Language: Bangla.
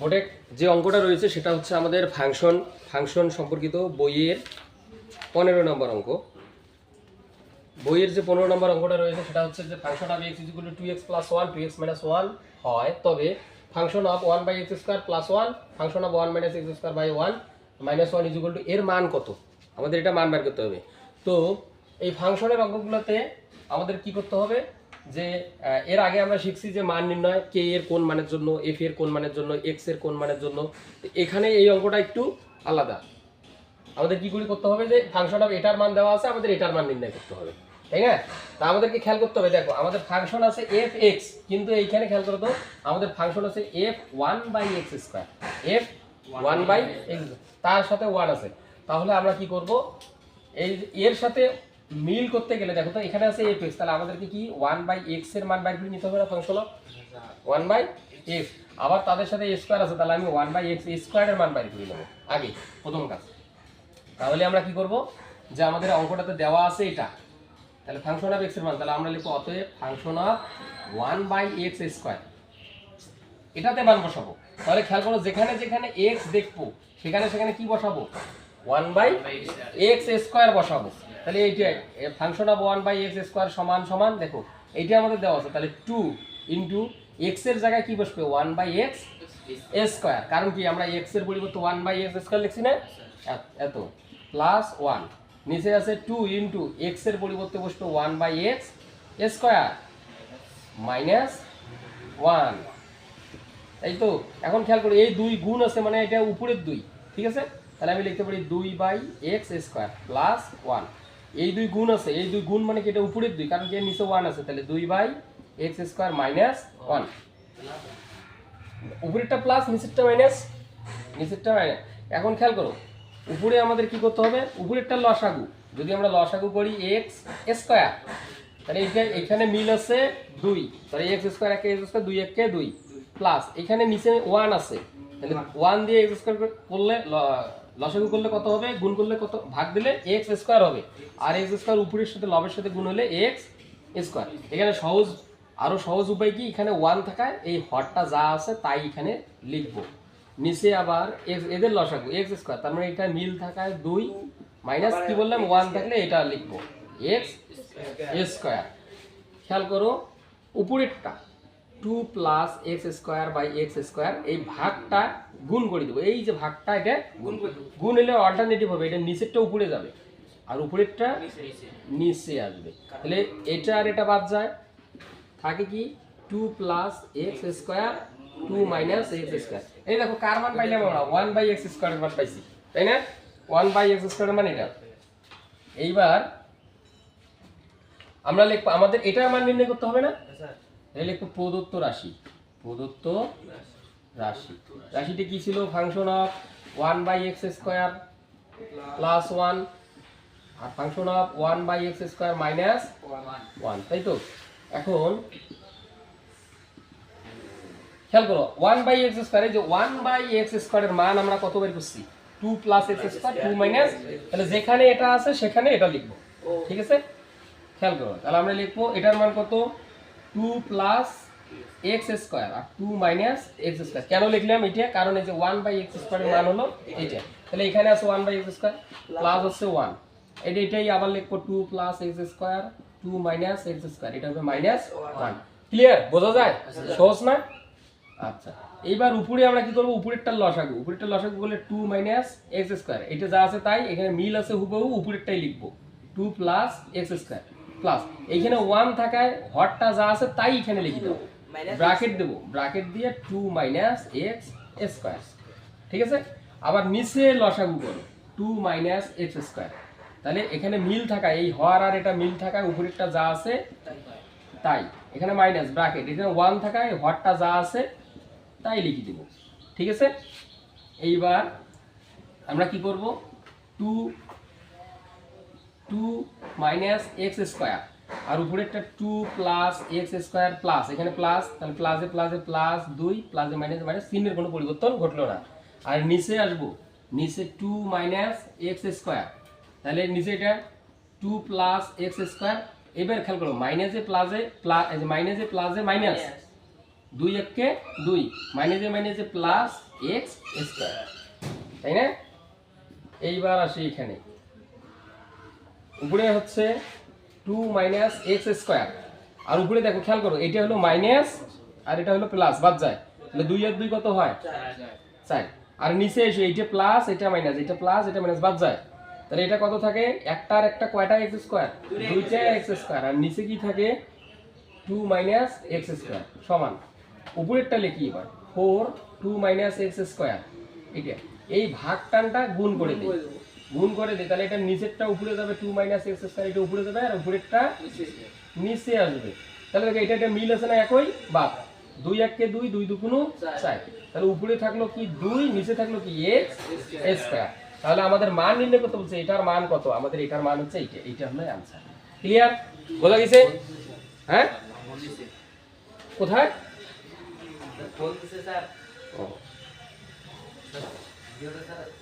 বোর্ডে যে অঙ্কটা রয়েছে সেটা হচ্ছে আমাদের ফাংশন ফাংশন সম্পর্কিত বইয়ের পনেরো নম্বর অঙ্ক। বইয়ের যে পনেরো নম্বর অঙ্কটা রয়েছে সেটা হচ্ছে যে function of X equal to X plus one to X minus one হয়। তবে function of one by X square plus one function of one minus X square by one minus one equal to এর মান কত? আমাদের এটা মান বের করতে হবে। তো এই ফাংশনের অঙ্কগুলোতে আমাদের কি করতে হবে? যে এর আগে আমরা শিখছি যে মান নির্ণয়, কে এর কোন মানের জন্য, এফ এর কোন মানের জন্য, এক্সের কোন মানের জন্য। এখানে এই অঙ্কটা একটু আলাদা। আমাদের কি করে করতে হবে যে ফাংশন অফ এটার মান দেওয়া আছে, আমাদের এটার মান নির্ণয় করতে হবে। তাই না? তা আমাদেরকে খেয়াল করতে হবে, দেখো, আমাদের ফাংশন আছে এফ এক্স, কিন্তু এইখানে খেয়াল করো তো, আমাদের ফাংশন আছে F one by X square. F one by X তার সাথে ওয়ান আছে। তাহলে আমরা কি করব? এই এর সাথে মিল করতে গেলে, দেখো তো এখানে আছে এফ এক্স তাহলে আমাদেরকে কি ওয়ান বাই এক্সের মান বাইর করে নিতে হবে না function of one by X আবার তাদের সাথে স্কোয়ার আছে, তাহলে আমি ওয়ান বাই এক্স স্কোয়ারের মান বাইর করে নেব, আগে প্রথম কাজ। তাহলে আমরা কি করব, যে আমাদের অঙ্কটাতে দেওয়া আছে এটা, তাহলে ফাংশন অফ এক্সের মান, তাহলে আমরা লিখব অতএব function of one by X square এটাতে মান বসাবো। তাহলে খেয়াল করো, যেখানে যেখানে এক্স দেখব, সেখানে সেখানে কি বসাবো? ওয়ান বাই এক্স স্কোয়ার বসাবো। তাহলে এইটা function of one by X square সমান সমান, দেখো, এইটা আমাদের দেওয়া আছে। তাহলে টু ইন্টু এক্সের জায়গায় কি বসবে? One by X square. কারণ কি, আমরা এক্সের পরিবর্তে ওয়ান বাই এক্স স্কোয়ার লিখছি না? এত- প্লাস ওয়ান। নিচে আছে টু ইন্টু এক্সের পরিবর্তে বসবে one by X square minus one. তাই তো? এখন খেয়াল করি, এই দুই গুণ আছে মানে এটা উপরের দুই, ঠিক আছে? তাহলে আমি লিখতে পারি দুই by X square plus one. এই দুই গুণ আছে, এই দুই গুণ মানে কি এটা উপরের দুই, কারণ কি নিচে ওয়ান আছে, তাহলে দুই by X square minus one. উপরেরটা প্লাস, নিচেরটা মাইনাস নিচেরটা মাইনাস। এখন খেয়াল করো, উপরে আমাদের কি করতে হবে? উপরেরটা লসাগু। যদি আমরা লসাগু করি এক্স স্কোয়ার, তাহলে এইটা এখানে মিল আছে দুই। তাহলে এক্স স্কোয়ার একে, এক্স স্কোয়ার দুই একে দুই। প্লাস, এখানে নিচে ওয়ান আছে, তাহলে ওয়ান দিয়ে এক্স স্কোয়ার করলে লসাগু করলে কত হবে? গুণ করলে কত? ভাগ দিলে এক্স স্কোয়ার হবে। আর এক্স স্কোয়ার উপরের সাথে লবের সাথে গুণ হলে এক্স স্কোয়ার এখানে সহজ আরও সহজ উপায় কি? এখানে ওয়ান থাকায় এই হরটা যা আছে তাই এখানে লিখব। নিচে আবার এক্স এদের লসাগু এক্স স্কোয়ার তার মানে এটা মিল থাকায় দুই মাইনাস কি বললাম? ওয়ান থাকলে এটা লিখব। এক্স স্কোয়ার খেয়াল করো, উপরেরটা two plus X square by X square এই ভাগটা গুণ করে দেবো। এই যে ভাগটা এটা গুণ গুণ এলে অল্টারনেটিভ হবে এটা নিচেরটা উপরে যাবে। আর উপরেরটা নিচে আসবে। তাহলে এটা আর এটা বাদ যায়। থাকে কি? Two plus X square two minus X square এই দেখো কার মান পাইলাম আমরা? ওয়ান বাই এক্স স্কোয়ারের মান পাইছি। তাই না? ওয়ান বাই এক্স স্কোয়ারের মান এটা। এইবার আমরা লিখব আমাদের এটার মান নির্ণয় করতে হবে না? তাহলে লিখব প্রদত্ত রাশি। প্রদত্ত রাশি। রাশিটি কি ছিল? Function of one by X square plus one R function of one by X square minus one তাই তো? এখন খেয়াল করো ওয়ান বাই এক্স স্কোয়ার যে ওয়ান বাই এক্স স্কোয়ারের মান আমরা কত বের করছি? Two plus X square two minus তাহলে যেখানে এটা আছে, সেখানে এটা লিখব। ঠিক আছে? খেয়াল করো, তাহলে আমরা লিখব, এটার মান কত? টু প্লাস এক্স স্কোয়ার, আর টু মাইনাস এক্স স্কোয়ার। কেন লিখলাম এটা? কারণ এই যে ওয়ান বাই এক্স স্কোয়ারের মান হলো এইটা। তাহলে এখানে আছে one by X square plus হচ্ছে ওয়ান। এটা এটাই আবার লিখব two plus X square, two minus X square. এটা হবে মাইনাস ওয়ান। ক্লিয়ার বোঝা যায়? সহজ না? আচ্ছা। এইবার উপরে আমরা কি করব? উপরেরটা লসাগু। উপরেরটা লসাগু করলে টু মাইনাস এক্স স্কোয়ার। এটা যা আছে তাই, এখানে মিল আছে হুবহু, উপরেরটাই লিখব। Two plus X square. Plus এইখানে ওয়ান থাকায় হরটা যা আছে তাই এখানে লিখে দেবো ব্রাকেট দেবো। ব্রাকেট দিয়ে টু মাইনাস এক্স স্কোয়ার ঠিক আছে? আবার নিচে লসাগু করো। টু মাইনাস এক্স স্কোয়ার তাহলে এখানে মিল থাকা এই হর আর এটা মিল থাকা উপরেরটা যা আছে তাই। এখানে মাইনাস ব্রাকেট এখানে ওয়ান থাকায় হরটা যা আছে তাই লিখে দেব। ঠিক আছে? এইবার আমরা কি করব? Two two minus X square আর উপরেরটা two plus X square plus এখানে প্লাস তাহলে প্লাসে প্লাসে প্লাস দুই প্লাসে মাইনাসে মাইনাস তিনের কোনো পরিবর্তন ঘটলো না। আর নিচে আসব নিচে টু মাইনাস এক্স স্কোয়ার তাহলে নিচে এটা টু প্লাস এক্স স্কোয়ার এবার খেয়াল করো মাইনাসে প্লাসে প্লাস মাইনাসে প্লাসে মাইনাস দুই এককে দুই মাইনাসে মাইনাসে প্লাস এক্স স্কোয়ার তাই না? এইবার আসি এখানে। উপরে হচ্ছে টু মাইনাস এক্স স্কোয়ার আর উপরে দেখো, খেয়াল করো, এটা হলো মাইনাস আর এটা হলো প্লাস বাদ যায়। তাহলে দুই আর দুই কত হয়? চার। আর নিচে এসে, এইটা প্লাস এটা মাইনাস এটা প্লাস এটা মাইনাস বাদ যায়। তাহলে এটা কত থাকে? একটা আর একটা কয়টা এক্স স্কোয়ার দুইটা এক্স স্কোয়ার আর নিচে কি থাকে? টু মাইনাস এক্স স্কোয়ার সমান। উপরেরটা লিখি এবার। Four two minus X square এটা এই ভাগ টানটা গুণ করে দিই। গুণ করে দিই তাহলে এটা নিচেরটা উপরে যাবে টু মাইনাস এক্স স্কোয়ার এটা উপরে যাবে আর উপরেরটা নিচে আসবে। তাহলে দেখো এটা একটা মিল আছে না একই? বাদ দুই এককে দুই দুই দুগুণ চার। তাহলে উপরে থাকল কি দুই নিচে থাকল কি এক্স স্কোয়ার তাহলে আমাদের মান নির্ণয় করতে বলছে এটার মান কত? আমাদের এটার মান হচ্ছে এইটা। এইটা হলো অ্যান্সার ক্লিয়ার বোঝা গেছে? হ্যাঁ? কোথায়? বলতেছে স্যার। ও। স্যার